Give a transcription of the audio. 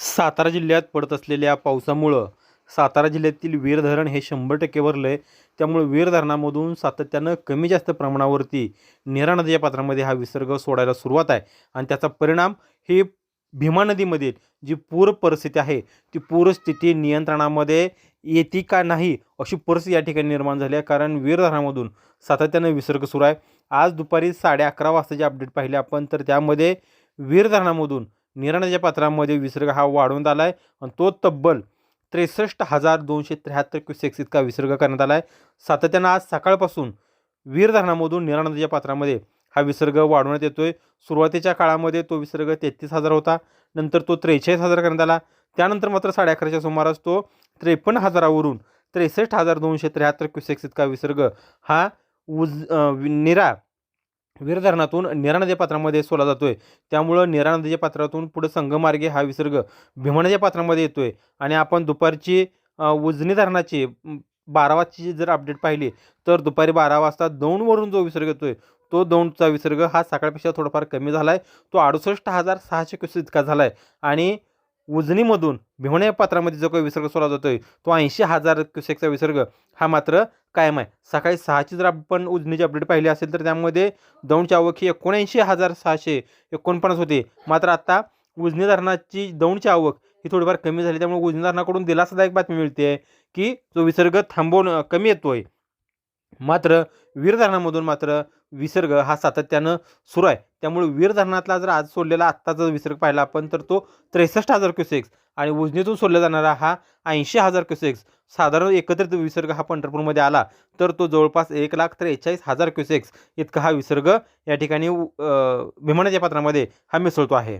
सातारा जिल्ह्यात पडत असलेल्या पावसामुळं सातारा जिल्ह्यातील वीर धरण हे शंभर टक्के भरलं आहे त्यामुळे वीर धरणामधून सातत्यानं कमी जास्त प्रमाणावरती नेरा नदीच्या पात्रामध्ये हा विसर्ग सोडायला सुरुवात आहे. आणि त्याचा परिणाम हे भीमा नदीमधील जी पूर परिस्थिती आहे ती पूरस्थिती नियंत्रणामध्ये येते का नाही अशी परिस्थिती या ठिकाणी निर्माण झाली आहे. कारण वीर धरणामधून सातत्यानं विसर्ग सुरू आहे. आज दुपारी साडे अकरा वाजताचे अपडेट पाहिले आपण तर त्यामध्ये वीर धरणामधून निराणाच्या पात्रामध्ये विसर्ग हा वाढून आला आहे आणि तो तब्बल त्रेसष्ट हजार दोनशे त्र्याहत्तर क्युसेक्स इतका विसर्ग करण्यात आला आहे सातत्यानं आज सकाळपासून वीर धरणामधून निरा नदीच्या पात्रामध्ये हा विसर्ग वाढवण्यात येतोय. सुरुवातीच्या काळामध्ये तो विसर्ग तेहतीस हजार होता. नंतर तो त्रेचाळीस हजार करण्यात आला. त्यानंतर मात्र साडे अकराच्या सुमारास तो त्रेपन्न हजारावरून त्रेसष्ट हजार दोनशे त्र्याहत्तर क्युसेक्स इतका विसर्ग हा उज वि- निरा वीर धरणातून निरा नदी पात्रामध्ये सोडला जातोय. त्यामुळं निरा नदीच्या पात्रातून पुढे संगमार्गे हा विसर्ग भीमा नदीच्या पात्रामध्ये येतोय. आणि आपण दुपारची उजनी धरणाची बारा वाजची जर अपडेट पाहिली तर दुपारी बारा वाजता दौंडवरून जो विसर्ग येतोय तो दौंडचा विसर्ग हा सकाळपेक्षा थोडाफार कमी झाला आहे तो अडुसष्ट हजार सहाशे क्युस इतका झाला आहे आणि उजनीमधून भिवण्या या पात्रामध्ये जो काही विसर्ग सोडला जातोय तो ऐंशी हजार क्युसेकचा विसर्ग हा मात्र कायम आहे. सकाळी सहाची जर आपण उजनीची अपडेट पाहिली असेल तर त्यामध्ये दौंडची आवक ही एकोणऐंशी हजार सहाशे एकोणपन्नास होती. मात्र आता उजनी धरणाची दौंडची आवक ही थोडीफार कमी झाली. त्यामुळे उजनी धरणाकडून दिलासादायक बातमी मिळते की जो विसर्ग थांबवून कमी येतोय. मात्र वीर धरणामधून मात्र विसर्ग हा सातत्यानं सुरू आहे. त्यामुळे वीर धरणातला जर आज सोडलेला आत्ताचा विसर्ग पाहिला आपण तर तो त्रेसष्ट हजार क्युसेक्स आणि उजनीतून सोडला जाणारा हा ऐंशी हजार क्युसेक्स साधारण एकत्रित विसर्ग हा पंढरपूरमध्ये आला तर तो जवळपास एक लाख त्रेचाळीस हजार क्युसेक्स इतका हा विसर्ग या ठिकाणी भीमानाच्या पात्रामध्ये हा मिसळतो आहे.